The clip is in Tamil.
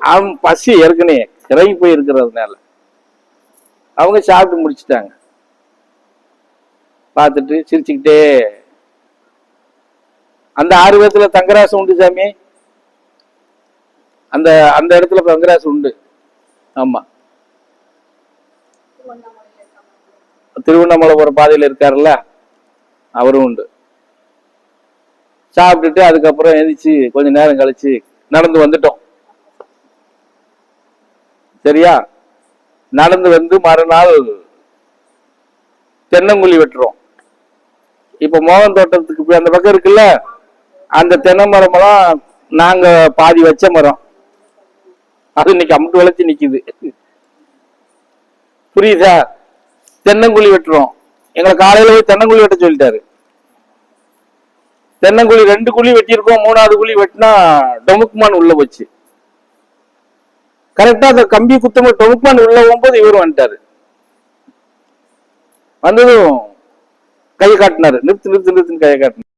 அவன் பசி ஏற்கனவே கிறங்கி போய் இருக்கிறதுனால அவங்க சாப்பிட்டு முடிச்சிட்டாங்க. பார்த்துட்டு சிரிச்சுக்கிட்டே. அந்த ஆறு பேத்துல தங்கராசு உண்டு சாமி. அந்த அந்த இடத்துல தங்கராசு உண்டு. ஆமா. திருவண்ணாமலை போற பாதையில இருக்காருல்ல அவரும் உண்டு. சாப்பிட்டுட்டு அதுக்கப்புறம் எந்திரிச்சு கொஞ்ச நேரம் கழிச்சு நடந்து வந்துட்டோம். சரியா? நடந்து வந்து மறுநாள் தென்னங்குழி வெட்டுறோம். இப்ப மோகன் தோட்டத்துக்கு போய் அந்த பக்கம் இருக்குல்ல அந்த தென்னை மரமெல்லாம் நாங்க பாதி வச்ச மரம். அது இன்னைக்கு அமுட்டு வளர்ச்சி நிக்குது. புரியுதா? தென்னங்குழி வெட்டுறோம். எங்களை காலையில போய் தென்னங்குழி வெட்ட சொல்லிட்டாரு. தென்னங்குழி ரெண்டு குழி வெட்டியிருக்கோம் மூணாவது குழி வெட்டினா டொமுக்குமான் உள்ள போச்சு. கரெக்டா அந்த கம்பி குத்தம டொமுக்குமான் உள்ள போகும்போது இவரும் வந்துட்டாரு. வந்ததும் கை காட்டினாரு. நிறுத்து நிறுத்து நிறுத்துன்னு கையை காட்டினார்.